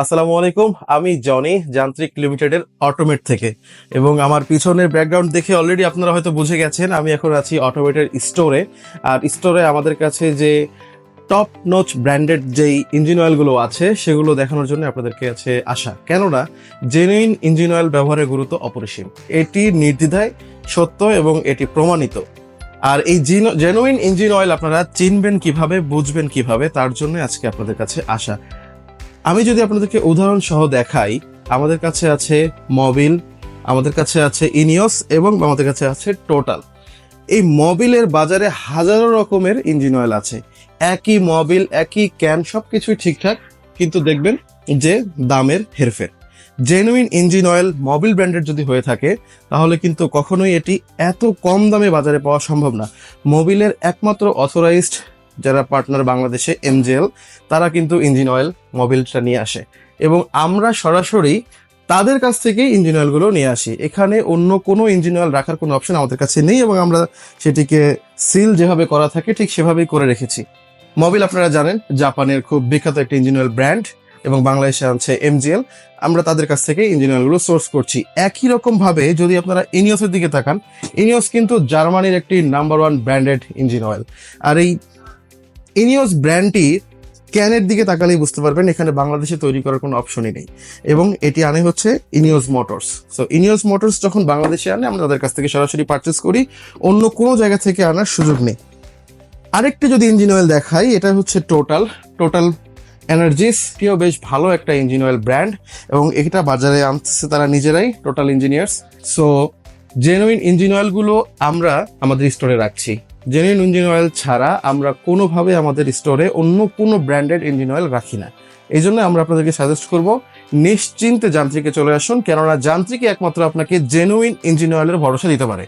আসসালামু আলাইকুম, আমি জনি, যান্ত্রিক লিমিটেডের অটোমেট থেকে। এবং আমার পিছনের ব্যাকগ্রাউন্ড দেখে অলরেডি আপনারা হয়তো বুঝে গেছেন, আমি এখন আছি অটোমেটের স্টোরে আর স্টোরে আমাদের কাছে যে টপ নোচ ব্র্যান্ডেড যেই ইঞ্জিন অয়েলগুলো আছে, সেগুলো দেখানোর জন্য আপনাদেরকে আছে আসা কেননা জেনুইন ইঞ্জিন অয়েল ব্যবহারের গুরুত্ব অপরিসীম। এটি নির্দ্বিধায় সত্য এবং এটি প্রমাণিত। আর এই জেনুইন ইঞ্জিন অয়েল আপনারা চিনবেন কীভাবে, বুঝবেন কীভাবে, তার জন্য আজকে আপনাদের কাছে আসা আমি যদি আপনাদেরকে উদাহরণ সহ দেখাই, আমাদের কাছে আছে মবিল, আমাদের কাছে আছে ইনিয়স এবং আমাদের কাছে আছে টোটাল। এই মবিলের বাজারে হাজারো রকমের ইঞ্জিন অয়েল আছে। একই মবিল, একই ক্যান সব কিছুই ঠিকঠাক, কিন্তু দেখবেন যে দামের হেরফের। জেনুইন ইঞ্জিন অয়েল মবিল ব্র্যান্ডের যদি হয়ে থাকে, তাহলে কিন্তু কখনোই এটি এত কম দামে বাজারে পাওয়া সম্ভব না। মবিলের একমাত্র অথরাইজড যারা পার্টনার বাংলাদেশে এমজেএল তারা কিন্তু ইঞ্জিন অয়েল মোবিলটা নিয়ে আসে। এবং আমরা সরাসরি তাদের কাছ থেকেই ইঞ্জিন অয়েলগুলো নিয়ে আসি। এখানে অন্য কোনো ইঞ্জিন অয়েল রাখার কোনো অপশন আমাদের কাছে নেই এবং আমরা সেটিকে সিল যেভাবে করা থাকে ঠিক সেভাবেই করে রেখেছি। মোবিল আপনারা জানেন, জাপানের খুব বিখ্যাত একটা ইঞ্জিন অয়েল ব্র্যান্ড এবং বাংলাদেশে আছে এমজিএল আমরা তাদের কাছ থেকে ইঞ্জিন অয়েলগুলো সোর্স করছি। একই রকমভাবে যদি আপনারা ইনিয়সের দিকে তাকান ইনিয়স কিন্তু জার্মানির একটি number one branded engine oil আর এই ইনিয়স ব্র্যান্ডটি ক্যানের দিকে তাকালেই বুঝতে পারবেন, এখানে বাংলাদেশে তৈরি করার কোনো অপশনই নেই। এবং এটি আনে হচ্ছে Ineos motors so Ineos motors যখন বাংলাদেশে আনে, আমরা তাদের কাছ থেকে সরাসরি পারচেস করি, অন্য কোনো জায়গা থেকে আনার সুযোগ নেই। আরেকটি যদি ইঞ্জিন অয়েল দেখাই, এটা হচ্ছে টোটাল টোটাল এনার্জিস এটিও বেশ ভালো একটা ইঞ্জিন অয়েল ব্র্যান্ড এবং এটা বাজারে আনতেছে তারা নিজেরাই total engineers so genuine engine অয়েলগুলো আমরা আমাদের স্টোরে রাখছি। জেনুইন ইঞ্জিন অয়েল ছাড়া আমরা কোনোভাবে আমাদের স্টোরে অন্য কোনো ব্র্যান্ডেড ইঞ্জিন অয়েল রাখি না। এই জন্য আমরা আপনাদেরকে সাজেস্ট করব, নিশ্চিন্তে যান্ত্রিকে চলে আসুন, কেননা যান্ত্রিকে একমাত্র আপনাকে জেনুইন ইঞ্জিন অয়েলের ভরসা দিতে পারে।